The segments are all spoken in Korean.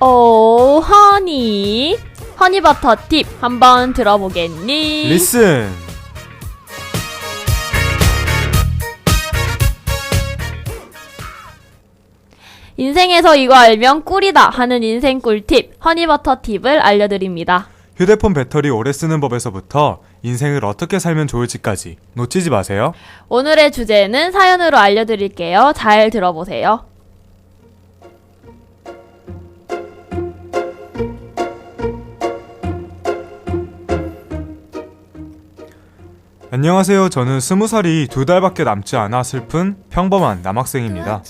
오, 허니. 허니버터 팁 한번 들어보겠니? 리슨 인생에서 이거 알면 꿀이다 하는 인생 꿀팁, 허니버터 팁을 알려드립니다. 휴대폰 배터리 오래 쓰는 법에서부터 인생을 어떻게 살면 좋을지까지 놓치지 마세요. 오늘의 주제는 사연으로 알려드릴게요. 잘 들어보세요. 안녕하세요. 저는 스무 살이 두 달밖에 남지 않아 슬픈 평범한 남학생입니다.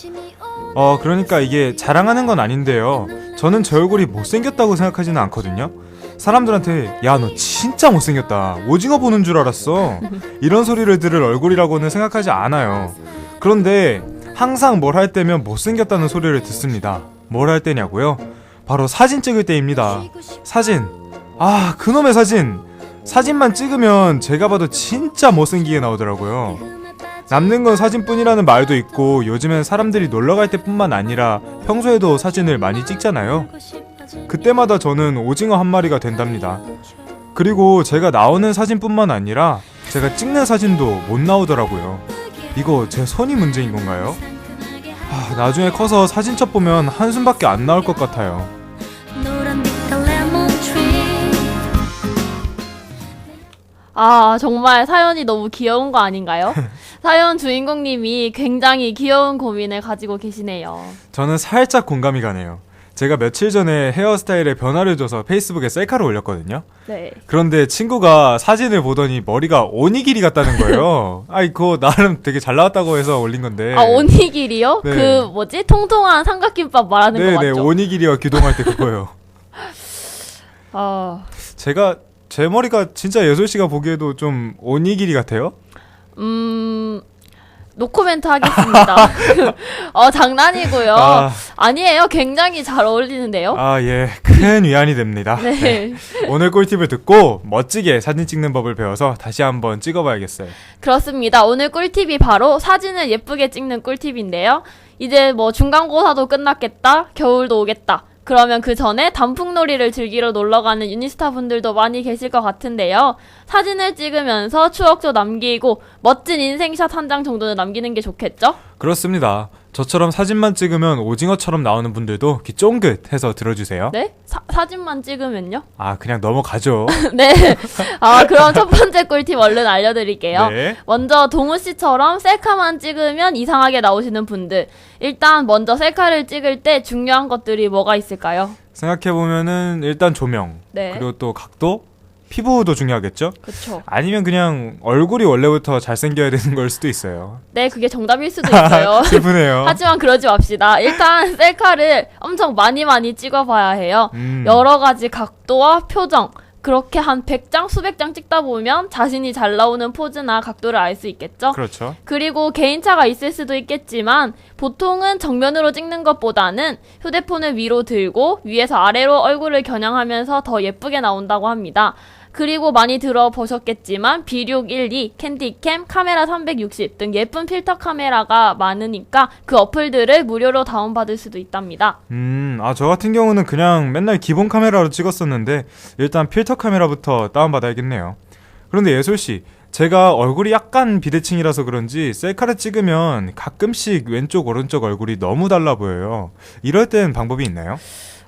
어, 그러니까 이게 자랑하는 건 아닌데요. 저는 제 얼굴이 못생겼다고 생각하지는 않거든요. 사람들한테 야 너 진짜 못생겼다 오징어 보는 줄 알았어 이런 소리를 들을 얼굴이라고는 생각하지 않아요 그런데 항상 뭘 할 때면 못생겼다는 소리를 듣습니다 뭘 할 때냐고요 바로 사진 찍을 때입니다 사진 아 그놈의 사진 사진만 찍으면 제가 봐도 진짜 못생기게 나오더라고요 남는 건 사진뿐이라는 말도 있고 요즘엔 사람들이 놀러 갈 때뿐만 아니라 평소에도 사진을 많이 찍잖아요 그때마다 저는 오징어 한 마리가 된답니다. 그리고 제가 나오는 사진뿐만 아니라 제가 찍는 사진도 못 나오더라고요. 이거 제 손이 문제인 건가요? 아, 나중에 커서 사진첩 보면 한숨밖에 안 나올 것 같아요. 아, 정말 사연이 너무 귀여운 거 아닌가요? 사연 주인공님이 굉장히 귀여운 고민을 가지고 계시네요. 저는 살짝 공감이 가네요. 제가 며칠 전에 헤어스타일에 변화를 줘서 페이스북에 셀카를 올렸거든요. 네. 그런데 친구가 사진을 보더니 머리가 오니기리 같다는 거예요. 아이, 그거 나름 되게 잘 나왔다고 해서 올린 건데. 아, 오니길이요? 네. 그, 뭐지? 통통한 삼각김밥 말하는 거 네네, 맞죠? 오니기리와 규동할 때 그거요. 아, 제가 제 머리가 진짜 예솔 씨가 보기에도 좀 오니기리 같아요. 음, 노코멘트 하겠습니다. 어, 장난이고요. 아, 아. 니에요 굉장히 잘 어울리는데요? 아 예, 큰 위안이 됩니다. 네. 오늘 꿀팁을 듣고 멋지게 사진 찍는 법을 배워서 다시 한번 찍어봐야겠어요. 그렇습니다. 오늘 꿀팁이 바로 사진을 예쁘게 찍는 꿀팁인데요. 이제 뭐 중간고사도 끝났겠다. 겨울도 오겠다. 그러면 그 전에 단풍놀이를 즐기러 놀러 가는 유니스타 분들도 많이 계실 것 같은데요. 사진을 찍으면서 추억도 남기고 멋진 인생샷 한 장 정도는 남기는 게 좋겠죠? 그렇습니다. 저처럼 사진만 찍으면 오징어처럼 나오는 분들도 귀 쫑긋해서 들어주세요. 네? 사, 사진만 찍으면요? 아 그냥 넘어가죠. 네. 아, 그럼 첫 번째 꿀팁 얼른 알려드릴게요. 네. 먼저 동우 씨처럼 셀카만 찍으면 이상하게 나오시는 분들. 일단 먼저 셀카를 찍을 때 중요한 것들이 뭐가 있을까요? 생각해 보면은 일단 조명 네. 그리고 또 각도, 피부도 중요하겠죠. 그쵸. 아니면 그냥 얼굴이 원래부터 잘생겨야 되는 걸 수도 있어요. 네, 그게 정답일 수도 있어요. 슬프네요. 하지만 그러지 맙시다. 일단 셀카를 엄청 많이 많이 찍어봐야 해요. 음. 여러 가지 각도와 표정. 그렇게 한 100장, 수백 장 찍다 보면 자신이 잘 나오는 포즈나 각도를 알 수 있겠죠? 그렇죠. 그리고 개인차가 있을 수도 있겠지만 보통은 정면으로 찍는 것보다는 휴대폰을 위로 들고 위에서 아래로 얼굴을 겨냥하면서 더 예쁘게 나온다고 합니다. 그리고 많이 들어보셨겠지만 B612, 캔디캠, 카메라 360 등 예쁜 필터 카메라가 많으니까 그 어플들을 무료로 다운받을 수도 있답니다. 음, 아, 저 같은 경우는 그냥 맨날 기본 카메라로 찍었었는데, 일단 필터 카메라부터 다운받아야겠네요. 그런데 예솔 씨, 제가 얼굴이 약간 비대칭이라서 그런지 셀카를 찍으면 가끔씩 왼쪽, 오른쪽 얼굴이 너무 달라 보여요. 이럴 땐 방법이 있나요?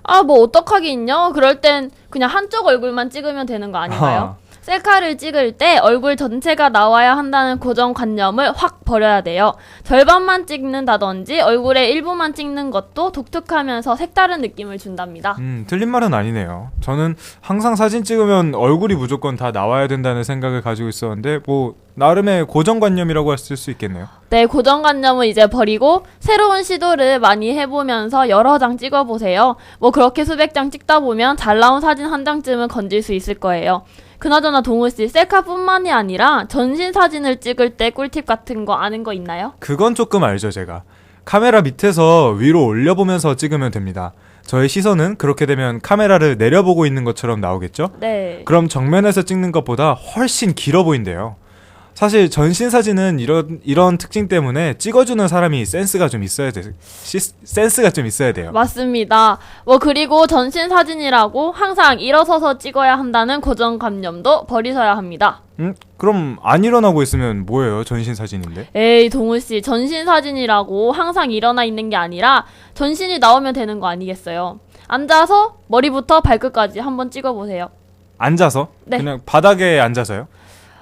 아, 뭐 어떡하긴요. 그럴 땐 그냥 한쪽 얼굴만 찍으면 되는 거 아닌가요? 셀카를 찍을 때 얼굴 전체가 나와야 한다는 고정관념을 확 버려야 돼요. 절반만 찍는다든지 얼굴의 일부만 찍는 것도 독특하면서 색다른 느낌을 준답니다. 음, 틀린 말은 아니네요. 저는 항상 사진 찍으면 얼굴이 무조건 다 나와야 된다는 생각을 가지고 있었는데, 뭐, 나름의 고정관념이라고 했을 수 있겠네요. 네, 고정관념은 이제 버리고 새로운 시도를 많이 해보면서 여러 장 찍어보세요. 뭐 그렇게 수백 장 찍다 보면 잘 나온 사진 한 장쯤은 건질 수 있을 거예요. 그나저나 동우 씨, 셀카뿐만이 아니라 전신 사진을 찍을 때 꿀팁 같은 거 아는 거 있나요? 그건 조금 알죠, 제가. 카메라 밑에서 위로 올려보면서 찍으면 됩니다. 저의 시선은 그렇게 되면 카메라를 내려보고 있는 것처럼 나오겠죠? 네. 그럼 정면에서 찍는 것보다 훨씬 길어 보인대요. 사실 전신 사진은 이런 이런 특징 때문에 찍어주는 사람이 센스가 좀 있어야 돼. 시, 센스가 좀 있어야 돼요. 맞습니다. 뭐 그리고 전신 사진이라고 항상 일어서서 찍어야 한다는 고정관념도 버리셔야 합니다. 음? 그럼 안 일어나고 있으면 뭐예요? 전신 사진인데? 에이 동우 씨 전신 사진이라고 항상 일어나 있는 게 아니라 전신이 나오면 되는 거 아니겠어요? 앉아서 머리부터 발끝까지 한번 찍어보세요. 앉아서? 네. 그냥 바닥에 앉아서요?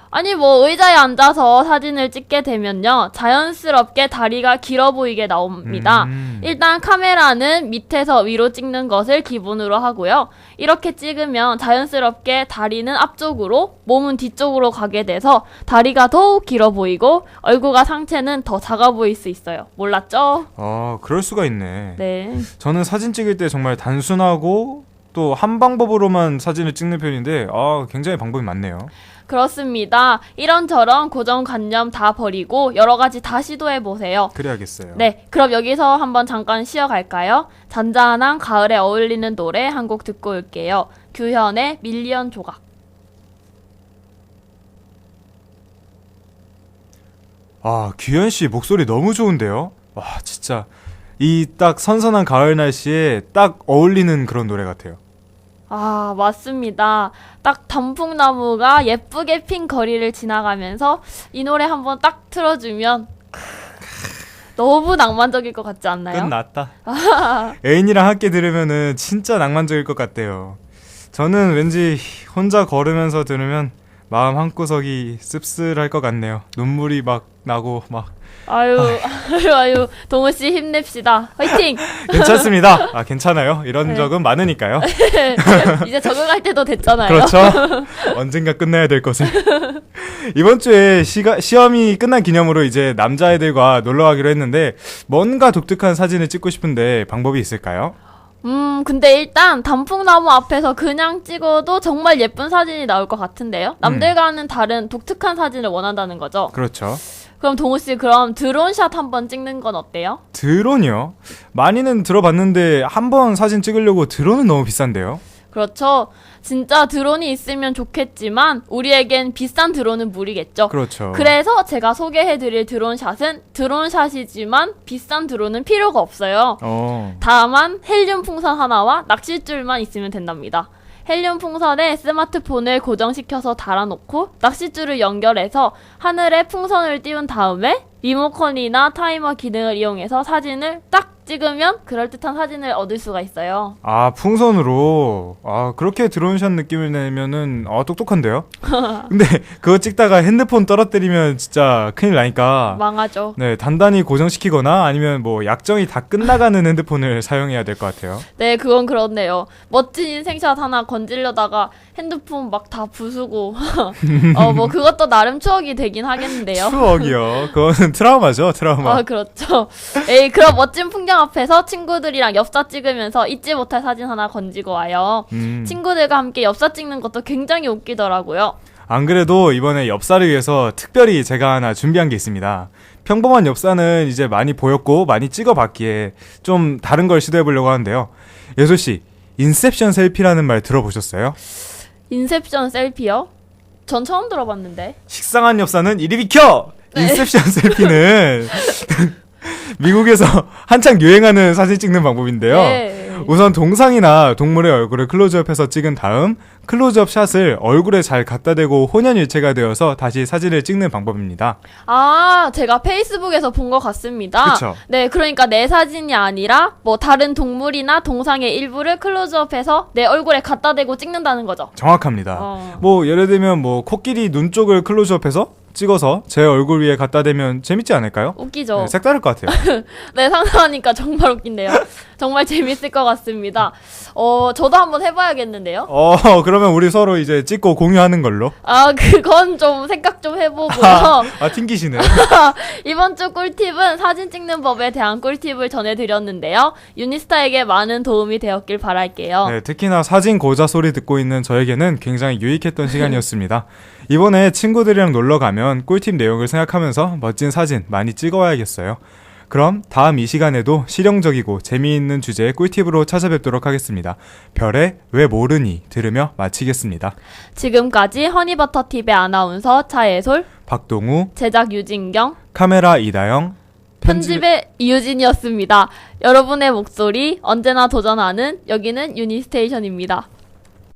아니 뭐 의자에 앉아서 사진을 찍게 되면요 자연스럽게 다리가 길어 보이게 나옵니다. 음. 일단 카메라는 밑에서 위로 찍는 것을 기본으로 하고요. 이렇게 찍으면 자연스럽게 다리는 앞쪽으로, 몸은 뒤쪽으로 가게 돼서 다리가 더욱 길어 보이고 얼굴과 상체는 더 작아 보일 수 있어요. 몰랐죠? 아, 그럴 수가 있네. 네. 저는 사진 찍을 때 정말 단순하고 또 한 방법으로만 사진을 찍는 편인데 아, 굉장히 방법이 많네요. 그렇습니다. 이런저런 고정관념 다 버리고 여러 가지 다 시도해 보세요. 그래야겠어요. 네, 그럼 여기서 한번 잠깐 쉬어갈까요? 잔잔한 가을에 어울리는 노래 한 곡 듣고 올게요. 규현의 밀리언 조각. 아, 규현 씨 목소리 너무 좋은데요? 와, 진짜 이 딱 선선한 가을 날씨에 딱 어울리는 그런 노래 같아요. 아, 맞습니다. 딱 단풍나무가 예쁘게 핀 거리를 지나가면서 이 노래 한번 딱 틀어주면 크, 너무 낭만적일 것 같지 않나요? 끝났다. 애인이랑 함께 들으면은 진짜 낭만적일 것 같대요. 저는 왠지 혼자 걸으면서 들으면 마음 한구석이 씁쓸할 것 같네요. 눈물이 막 나고 막 아유, 아유, 아유, 동우 씨 힘냅시다. 화이팅! 괜찮습니다. 아 괜찮아요. 이런 네. 적은 많으니까요. 이제 적응할 때도 됐잖아요. 그렇죠. 언젠가 끝나야 될 것을. 이번 주에 시가, 시험이 끝난 기념으로 이제 남자애들과 놀러 가기로 했는데 뭔가 독특한 사진을 찍고 싶은데 방법이 있을까요? 음, 근데 일단 단풍나무 앞에서 그냥 찍어도 정말 예쁜 사진이 나올 것 같은데요? 남들과는 다른 독특한 사진을 원한다는 거죠. 그렇죠. 그럼 동우 씨 그럼 드론샷 한번 찍는 건 어때요? 드론이요? 많이는 들어봤는데 한 번 사진 찍으려고 드론은 너무 비싼데요? 그렇죠. 진짜 드론이 있으면 좋겠지만 우리에겐 비싼 드론은 무리겠죠. 그렇죠. 그래서 제가 소개해드릴 드론샷은 드론샷이지만 비싼 드론은 필요가 없어요. 어. 다만 헬륨 풍선 하나와 낚싯줄만 있으면 된답니다. 헬륨 풍선에 스마트폰을 고정시켜서 달아놓고 낚싯줄을 연결해서 하늘에 풍선을 띄운 다음에 리모컨이나 타이머 기능을 이용해서 사진을 딱 찍으면 그럴듯한 사진을 얻을 수가 있어요. 아 풍선으로 아 그렇게 드론샷 느낌을 내면은 아 똑똑한데요? 근데 그거 찍다가 핸드폰 떨어뜨리면 진짜 큰일 나니까 망하죠. 네 단단히 고정시키거나 아니면 뭐 약정이 다 끝나가는 핸드폰을 사용해야 될 것 같아요. 네, 그건 그렇네요. 멋진 인생샷 하나 건지려다가 핸드폰 막 다 부수고, 어, 뭐 그것도 나름 추억이 되긴 하겠는데요. 추억이요. 그거는 트라우마죠, 트라우마. 아, 그렇죠. 에이, 그런 멋진 풍경 앞에서 친구들이랑 엽사 찍으면서 잊지 못할 사진 하나 건지고 와요. 음. 친구들과 함께 엽사 찍는 것도 굉장히 웃기더라고요. 안 그래도 이번에 엽사를 위해서 특별히 제가 하나 준비한 게 있습니다. 평범한 엽사는 이제 많이 보였고 많이 찍어봤기에 좀 다른 걸 시도해 보려고 하는데요. 예솔 씨, 인셉션 셀피라는 말 들어보셨어요? 인셉션 셀피요? 전 처음 들어봤는데. 식상한 엽사는 이리 비켜! 네. 인셉션 셀피는 미국에서 한창 유행하는 사진 찍는 방법인데요. 네. 우선 동상이나 동물의 얼굴을 클로즈업해서 찍은 다음 클로즈업 샷을 얼굴에 잘 갖다 대고 혼연일체가 되어서 다시 사진을 찍는 방법입니다. 아, 제가 페이스북에서 본 것 같습니다. 그쵸. 네, 그러니까 내 사진이 아니라 뭐 다른 동물이나 동상의 일부를 클로즈업해서 내 얼굴에 갖다 대고 찍는다는 거죠. 정확합니다. 어. 뭐 예를 들면 뭐 코끼리 눈 쪽을 클로즈업해서 찍어서 제 얼굴 위에 갖다 대면 재밌지 않을까요? 웃기죠. 네, 색다를 것 같아요. 네, 상상하니까 정말 웃긴데요. 정말 재밌을 것 같습니다. 어, 저도 한번 해봐야겠는데요. 어 그러면 우리 서로 이제 찍고 공유하는 걸로. 아, 그건 좀 생각 좀 해보고요. 아 튕기시네. 이번 주 꿀팁은 사진 찍는 법에 대한 꿀팁을 전해드렸는데요. 유니스타에게 많은 도움이 되었길 바랄게요. 네, 특히나 사진 고자 소리 듣고 있는 저에게는 굉장히 유익했던 시간이었습니다. 이번에 친구들이랑 놀러 가면 꿀팁 내용을 생각하면서 멋진 사진 많이 찍어와야겠어요. 그럼 다음 이 시간에도 실용적이고 재미있는 주제의 꿀팁으로 찾아뵙도록 하겠습니다. 별의 왜 모르니 들으며 마치겠습니다. 지금까지 허니버터TV의 아나운서 차예솔, 박동우, 제작 유진경, 카메라 이다영, 편집의 이유진이었습니다. 여러분의 목소리 언제나 도전하는 여기는 유니스테이션입니다.